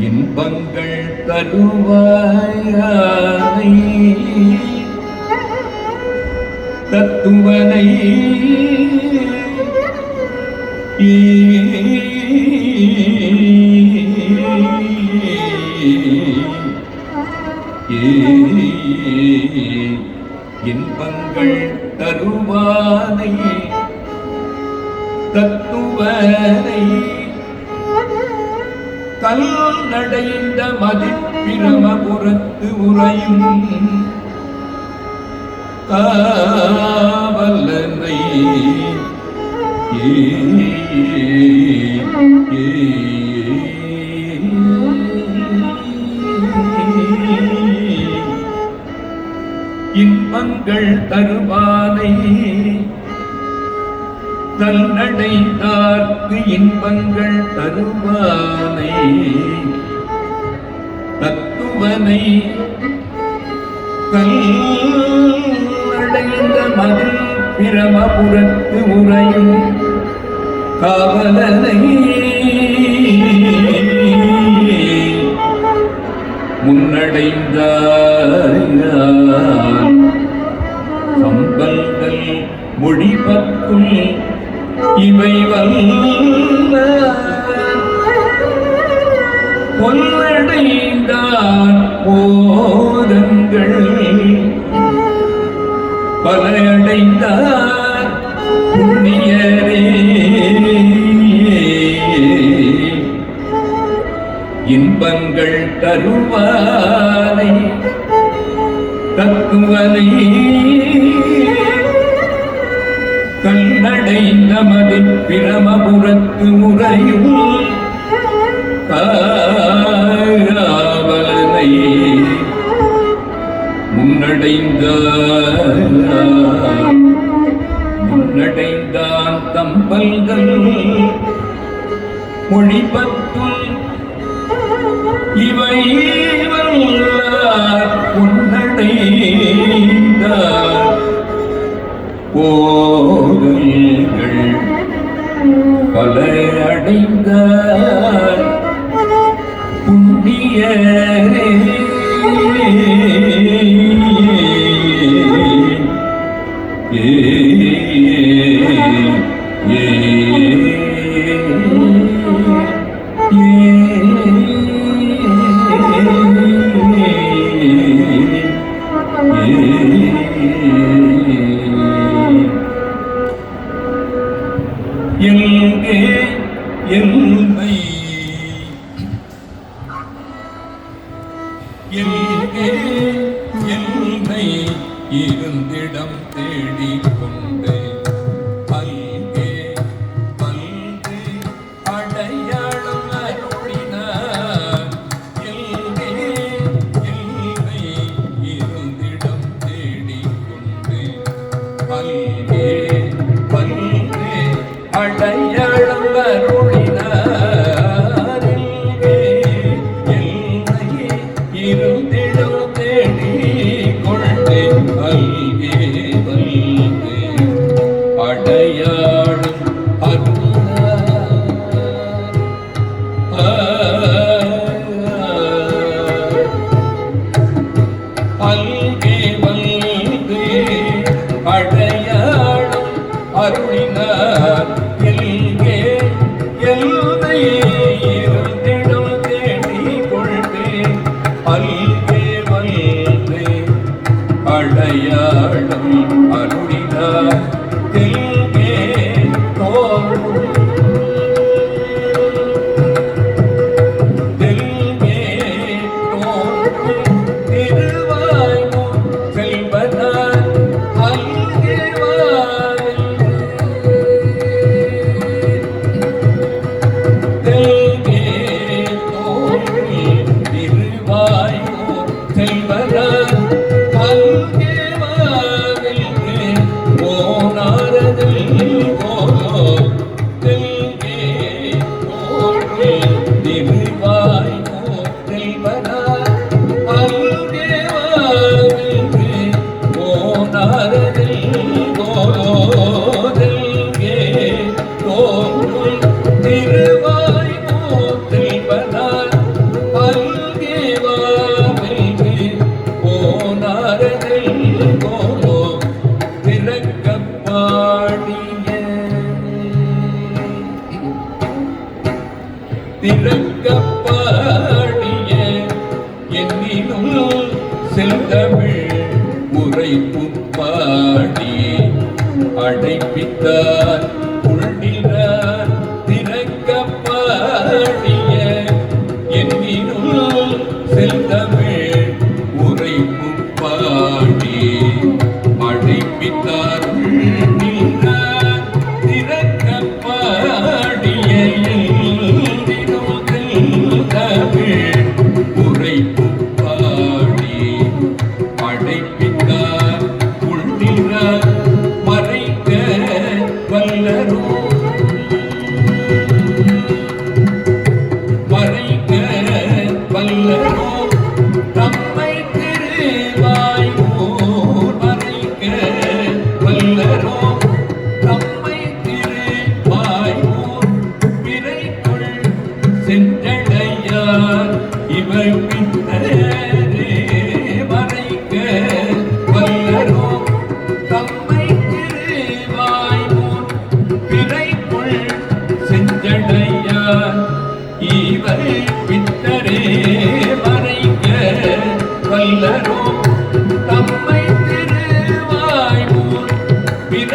இன்பங்கள் தருவாய் தத்துவனை. இன்பங்கள் தருவானை தத்துவனை கல் நடைந்த மதிப்பிரமபுரத்து உறையும் காவலனை இன்பங்கள் தரும் இன்பங்கள் தருவானை தன்னடைந்தார்க்கு இன்பங்கள் தருவானை. தத்துவனை கல்லடைந்த மதில் பிரமபுரத்து உரையும் காவலனை. முன்னடைந்தார் மொழிபக்கும் இவை வல்ல பொன்னடைந்தார் போதங்கள். பலையடைந்தார் புண்ணியரே. இன்பங்கள் தருவாரை தத்துவனை கண்ணடைந்த நமது பிரமபுரத்து முறையும் காவலனை முன்னடைந்த முன்னடைந்தான் தம்பல்கள் மொழிபத்துள் என்னை இருந்திடம் தேடிக் கொண்டு அல்கே பல்கு அடையாளம் அருளினார் எல்கே எல்லை இருந்திடம் தேடிக் பல்கு அடையாளம் அல்கே வல்கு அடையாளம் அருளினார்